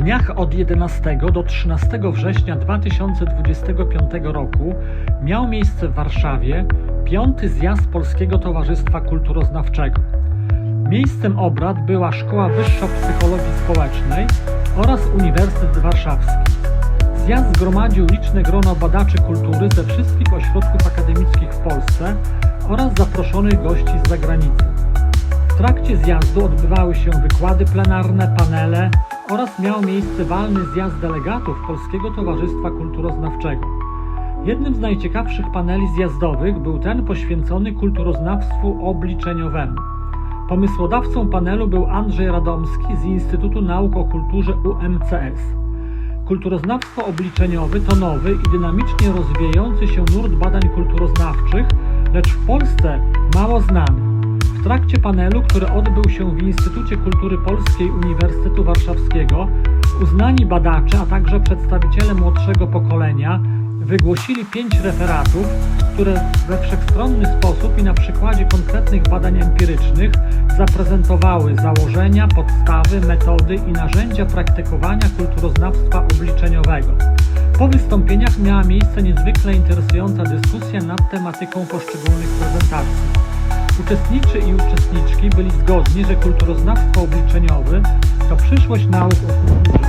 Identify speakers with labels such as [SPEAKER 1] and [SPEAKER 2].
[SPEAKER 1] dniach od 11 do 13 września 2025 roku miał miejsce w Warszawie piąty zjazd Polskiego Towarzystwa Kulturoznawczego. Miejscem obrad była Szkoła Wyższa Psychologii Społecznej oraz Uniwersytet Warszawski. Zjazd zgromadził liczne grono badaczy kultury ze wszystkich ośrodków akademickich w Polsce oraz zaproszonych gości z zagranicy. W trakcie zjazdu odbywały się wykłady plenarne, panele oraz miał miejsce walny zjazd delegatów Polskiego Towarzystwa Kulturoznawczego. Jednym z najciekawszych paneli zjazdowych był ten poświęcony kulturoznawstwu obliczeniowemu. Pomysłodawcą panelu był Andrzej Radomski z Instytutu Nauk o Kulturze UMCS. Kulturoznawstwo obliczeniowe to nowy i dynamicznie rozwijający się nurt badań kulturoznawczych, lecz w Polsce mało znany. W trakcie panelu, który odbył się w Instytucie Kultury Polskiej Uniwersytetu Warszawskiego, uznani badacze, a także przedstawiciele młodszego pokolenia wygłosili pięć referatów, które we wszechstronny sposób i na przykładzie konkretnych badań empirycznych zaprezentowały założenia, podstawy, metody i narzędzia praktykowania kulturoznawstwa obliczeniowego. Po wystąpieniach miała miejsce niezwykle interesująca dyskusja nad tematyką poszczególnych prezentacji. Uczestnicy i uczestniczki byli zgodni, że kulturoznawstwo obliczeniowe to przyszłość nauk o kulturze.